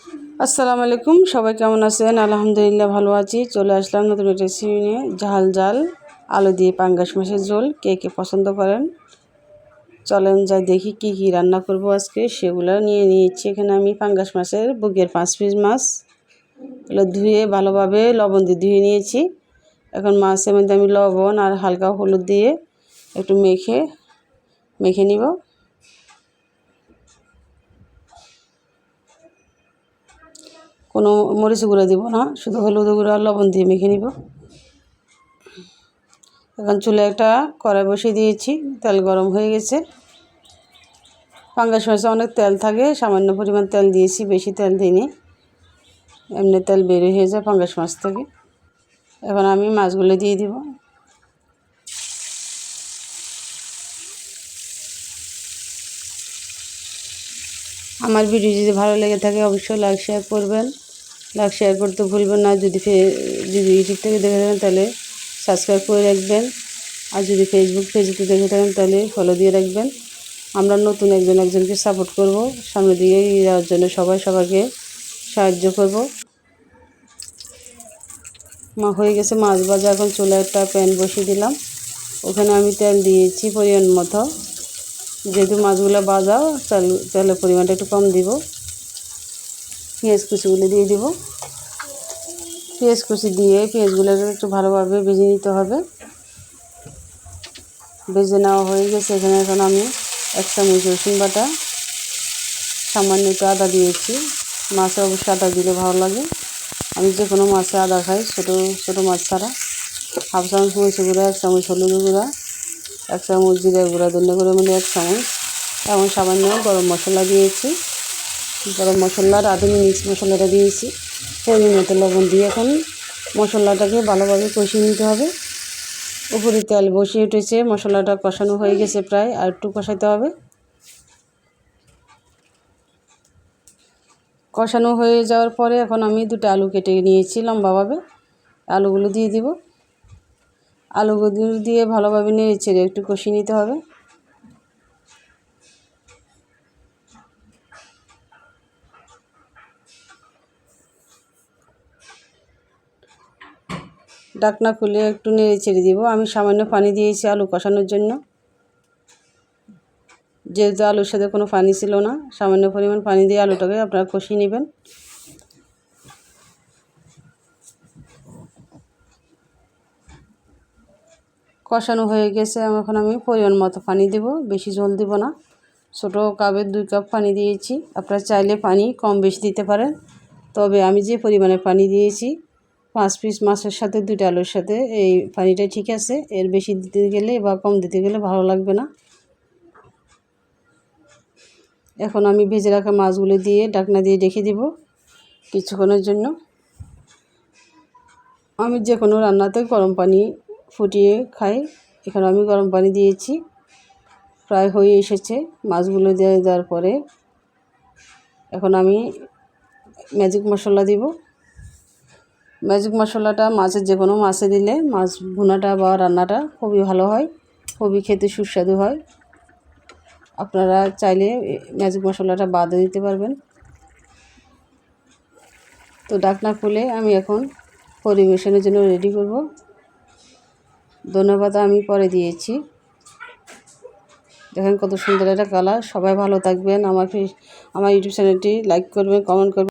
আসসালামু আলাইকুম, সবাই কেমন আছেন? আলহামদুলিল্লাহ ভালো আছি। চলে আসলাম নতুন রেসিপি নিয়ে। ঝাল ঝাল, আলু দিয়ে পাঙ্গাস মাছের ঝোল। কে কে পছন্দ করেন? চলেন যাই দেখি কি কি রান্না করব আজকে। সেগুলো নিয়ে নিয়েছি। এখানে আমি পাঙ্গাস মাছের বুকের পাঁচ পিস মাছ। এগুলো ধুয়ে ভালোভাবে লবণ দিয়ে ধুয়ে নিয়েছি। এখন মাছের মধ্যে আমি লবণ আর হালকা হলুদ দিয়ে একটু মেখে মেখে নিব। কোনো মরিচ গুঁড়ো দিব না, শুধু হলুদ গুঁড়ো আর লবণ দিয়ে মেখে নিব। এখন চুলে একটা কড়াই বসিয়ে দিয়েছি, তেল গরম হয়ে গেছে। পাঙ্গাস মাছে অনেক তেল থাকে, সামান্য পরিমাণ তেল দিয়েছি, বেশি তেল দিইনি। এমনি তেল বের হয়ে যায় পাঙ্গাস মাছ থেকে। এখন আমি মাছগুলো দিয়ে দিব। আমার ভিডিও যদি ভালো লেগে থাকে, অবশ্যই লাইক শেয়ার করবেন। লাইক শেয়ার করতে ভুলবেন না। যদি যদি ইউটিউব থেকে দেখে থাকেন, তাহলে সাবস্ক্রাইব করে রাখবেন। আর যদি ফেসবুক পেজে দেখে থাকেন, তাহলে ফলো দিয়ে রাখবেন। আমরা নতুন একজন একজনকে সাপোর্ট করব। সামনে দিকে যাওয়ার জন্য সবাই সবাইকে সাহায্য করব। মা, হয়ে গেছে মাছ ভাজা। এখন চুলে একটা প্যান বসিয়ে দিলাম। ওখানে আমি তেল দিয়েছি পরিমাণ মতো। যেহেতু মাছগুলো ভাজা, তেল তেলের পরিমাণটা একটু কম দিব। পেঁয়াজ কুচিগুলো দিয়ে দিব। পেঁয়াজ কুচি দিয়ে পেঁয়াজগুলো একটু ভালোভাবে ভেজে নিতে হবে। ভেজে নেওয়া হয়ে গেছে। এখানে এখন আমি এক চামচ রসুন বাটা, সামান্য একটু আদা দিয়েছি। মাছে অবশ্যই আদা দিলে ভালো লাগে। আমি যে কোনো মাছে আদা খাই, ছোটো ছোটো মাছ ছাড়া। হাফ চামচ মরিচি গুঁড়া, এক চামচ হলুদ গুঁড়া, এক চামচ জিরা গুঁড়া, ধন্য করে মধ্যে এক চামচ। এবং সামান্য গরম মশলা দিয়েছি। গরম মশলা, রাঁধুনি মিক্স মশলাটা দিয়েছি। পরিমাণ মতো লবণ দিয়ে এখন মশলাটাকে ভালোভাবে কষিয়ে নিতে হবে। উপরে তেল বসিয়ে উঠেছে, মশলাটা কষানো হয়ে গেছে প্রায়, আর একটু কষাতে হবে। কষানো হয়ে যাওয়ার পরে এখন আমি দুটো আলু কেটে নিয়েছি লম্বাভাবে। আলুগুলো দিয়ে দিব। আলুগুলো দিয়ে ভালোভাবে নেড়ে ছেড়ে একটু কষিয়ে নিতে হবে। ডাকনা খুলে একটু নেড়ে ছেড়ে দিব। আমি সামান্য পানি দিয়েছি আলু কষানোর জন্য। যেহেতু আলুর সাথে কোনো পানি ছিল না, সামান্য পরিমাণ পানি দিয়ে আলুটাকে আপনারা কষিয়ে নেবেন। কষানো হয়ে গেছে। এখন আমি পরিমাণ মতো পানি দেব, বেশি জল দেব না। ছোটো কাপের দুই কাপ পানি দিয়েছি। আপনারা চাইলে পানি কম বেশি দিতে পারেন। তবে আমি যে পরিমাণে পানি দিয়েছি পাঁচ পিস মাছের সাথে, দুইটা আলুর সাথে, এই পানিটা ঠিক আছে। এর বেশি দিতে গেলে বা কম দিতে গেলে ভালো লাগবে না। এখন আমি ভেজে রাখা মাছগুলো দিয়ে ডাকনা দিয়ে রেখে দিব কিছুক্ষণের জন্য। আমি যে কোনো রান্নাতে গরম পানি ফুটিয়ে খাই। এখানে আমি গরম পানি দিয়েছি। প্রায় হয়ে এসেছে মাছগুলো দিয়ে দেওয়ার পরে। এখন আমি ম্যাজিক মশলা দিব। ম্যাজিক মশলাটা মাছের যে কোনো মাছে দিলে মাছ ভুনাটা বা রান্নাটা খুবই ভালো হয়, খুবই খেতে সুস্বাদু হয়। আপনারা চাইলে ম্যাজিক মশলাটা বাদও দিতে পারবেন। তো ডাকনা খুলে আমি এখন পরিবেশনের জন্য রেডি করব। ধন্যবাদ আমি পরে দিয়েছি। দেখেন কত সুন্দর একটা কালার। সবাই ভালো থাকবেন। আমার আমার ইউটিউব চ্যানেলটি লাইক করবেন, কমেন্ট করবেন।